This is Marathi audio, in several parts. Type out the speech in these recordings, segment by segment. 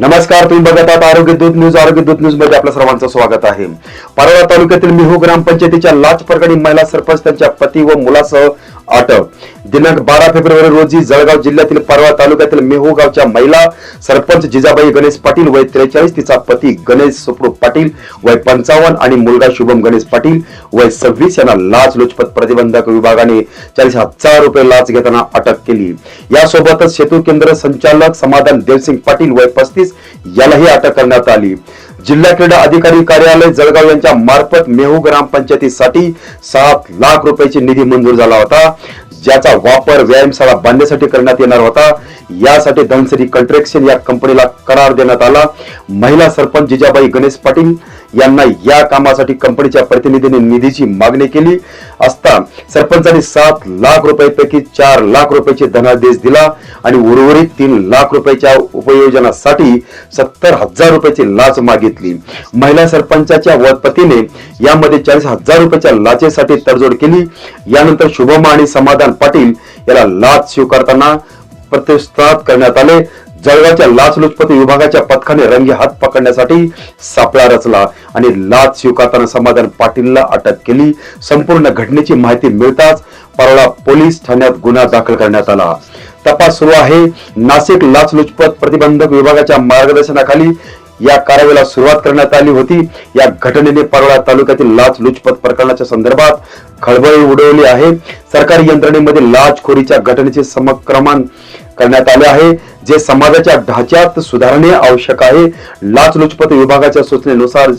नमस्कार तुम्ही बघत आहात आरोग्य दूत न्यूज. आरोग्य दूत न्यूजमध्ये आपल्या सर्वांचं स्वागत आहे. परवा तालुक्यातील मिहू ग्रामपंचायतीच्या लाच प्रकरणी महिला सरपंच त्यांच्या पती व मुलासह अटक दिनांक बारा फेब्रुवारी रोजी जळगाव जिल्ह्यातील परवा तालुक्यातील मेहू गावच्या महिला सरपंच जिजाबाई गणेश पाटील वय त्रेचाळीस तिचा पती गणेश सुप्रू पाटील वय पंचावन्न आणि मुलगा शुभम गणेश पाटील वय सव्वीस यांना लाच लुचपत प्रतिबंधक विभागाने चाळीस हजार रुपये लाच घेताना अटक केली. यासोबतच सेतू केंद्र संचालक समाधान देवसिंग पाटील वय पस्तीस यालाही अटक करण्यात आली. जिल्हा क्रीडा अधिकारी कार्यालय जळगाव यांच्या मार्फत मेहू ग्रामपंचायतीसाठी सात लाख रुपयाची निधी मंजूर झाला होता ज्याचा वापर व्यायामशाळा बांधण्यासाठी करण्यात येणार होता. यासाठी धनसरी कंट्रेक्शन या कंपनीला करार देण्यात आला. महिला सरपंच जिजाबाई गणेश पाटील यांना या कामासाठी कंपनीच्या प्रतिनिधीने निधीची मागणी केली असता सरपंचांनी सात लाख रुपयापैकी चार लाख रुपयाचे धनादेश दिला आणि उर्वरित तीन लाख रुपयाच्या उपयोजनासाठी सत्तर हजार रुपयाची लाच मागितली. महिला सरपंचाच्या व पतीने यामध्ये चाळीस हजार रुपयाच्या लाचेसाठी तडजोड केली. यानंतर शुभमा आणि समाधान पाटील याला लाच स्वीकारताना प्रतिष्ठात करण्यात आले. जळगावच्या लाचलुचपती विभागाच्या पथकाने रंगे हात पकडण्यासाठी सापळा रचला आणि लाच स्वीकारताना समाधान पाटीलला अटक केली. संपूर्ण घटनेची माहिती मिळताच परोळा पोलीस ठाण्यात गुन्हा दाखल करण्यात आला. तपास सुरू आहे. नाशिक लाचलुचपत प्रतिबंधक विभागाच्या मार्गदर्शनाखाली या कारवाईला सुरुवात करण्यात आली होती. या घटनेने परोळा तालुक्यातील लाच लुचपत प्रकरणाच्या संदर्भात खळबळी उडवली आहे. सरकारी यंत्रणेमध्ये लाचखोरीच्या घटनेचे समक्रमण करण्यात आले आहे. जे समाजाच्या ढाच्यात सुधारणे आवश्यक आहे. लाचलुचपत विभागाच्या सूचनेनुसार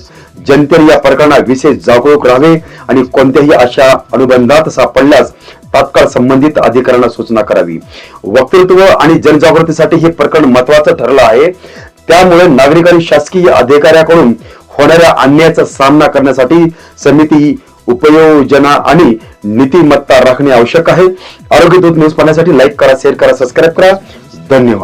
जनतेने या प्रकरणाविषयी जागरूक राहावे आणि कोणत्याही अशा अनुबंधात सापडल्यास तात्काळ संबंधित अधिकाऱ्यांना सूचना करावी. वक्तृत्व आणि जनजागृतीसाठी हे प्रकरण महत्वाचं ठरलं आहे. त्यामुळे नागरिकांनी शासकीय अधिकाऱ्याकडून होणाऱ्या अन्यायाचा सामना करण्यासाठी समिती उपयोजना आणि नीतिमत्ता राखणे आवश्यक आहे. आरोग्य दूत न्यूज पाहण्यासाठी लाईक करा शेअर करा सबस्क्राईब करा. धन्यवाद.